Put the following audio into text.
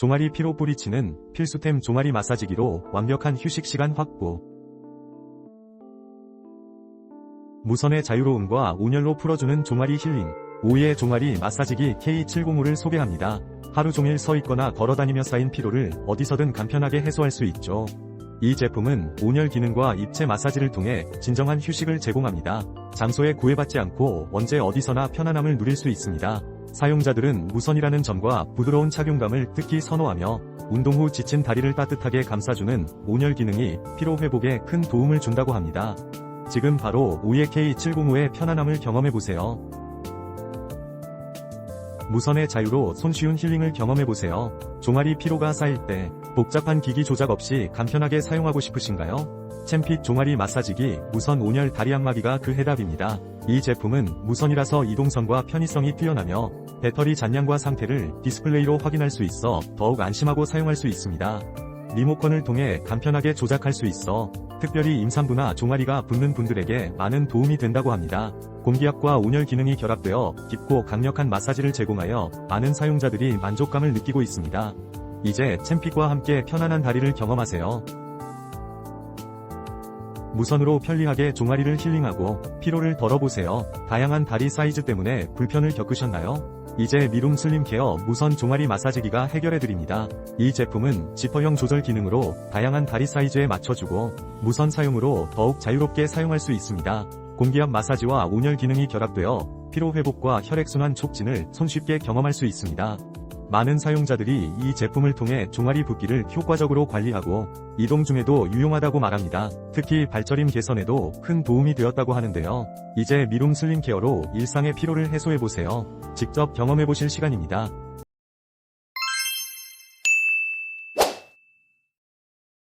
종아리 피로 뿌리치는 필수템 종아리 마사지기로 완벽한 휴식 시간 확보. 무선의 자유로움과 온열로 풀어주는 종아리 힐링. 5위의 종아리 마사지기 K705를 소개합니다. 하루 종일 서 있거나 걸어 다니며 쌓인 피로를 어디서든 간편하게 해소할 수 있죠. 이 제품은 온열 기능과 입체 마사지를 통해 진정한 휴식을 제공합니다. 장소에 구애받지 않고 언제 어디서나 편안함을 누릴 수 있습니다. 사용자들은 무선이라는 점과 부드러운 착용감을 특히 선호하며 운동 후 지친 다리를 따뜻하게 감싸주는 온열 기능이 피로 회복에 큰 도움을 준다고 합니다. 지금 바로 5의 K705의 편안함을 경험해보세요. 무선의 자유로 손쉬운 힐링을 경험해보세요. 종아리 피로가 쌓일 때 복잡한 기기 조작 없이 간편하게 사용하고 싶으신가요? 챔핏 종아리 마사지기 무선 온열 다리 안마기가 그 해답입니다. 이 제품은 무선이라서 이동성과 편의성이 뛰어나며 배터리 잔량과 상태를 디스플레이로 확인할 수 있어 더욱 안심하고 사용할 수 있습니다. 리모컨을 통해 간편하게 조작할 수 있어 특별히 임산부나 종아리가 붓는 분들에게 많은 도움이 된다고 합니다. 공기압과 온열 기능이 결합되어 깊고 강력한 마사지를 제공하여 많은 사용자들이 만족감을 느끼고 있습니다. 이제 챔픽과 함께 편안한 다리를 경험하세요. 무선으로 편리하게 종아리를 힐링하고 피로를 덜어보세요. 다양한 다리 사이즈 때문에 불편을 겪으셨나요? 이제 미룸 슬림 케어 무선 종아리 마사지기가 해결해드립니다. 이 제품은 지퍼형 조절 기능으로 다양한 다리 사이즈에 맞춰주고 무선 사용으로 더욱 자유롭게 사용할 수 있습니다. 공기압 마사지와 온열 기능이 결합되어 피로 회복과 혈액순환 촉진을 손쉽게 경험할 수 있습니다. 많은 사용자들이 이 제품을 통해 종아리 붓기를 효과적으로 관리하고 이동 중에도 유용하다고 말합니다. 특히 발저림 개선에도 큰 도움이 되었다고 하는데요. 이제 미룸 슬림 케어로 일상의 피로를 해소해보세요. 직접 경험해보실 시간입니다.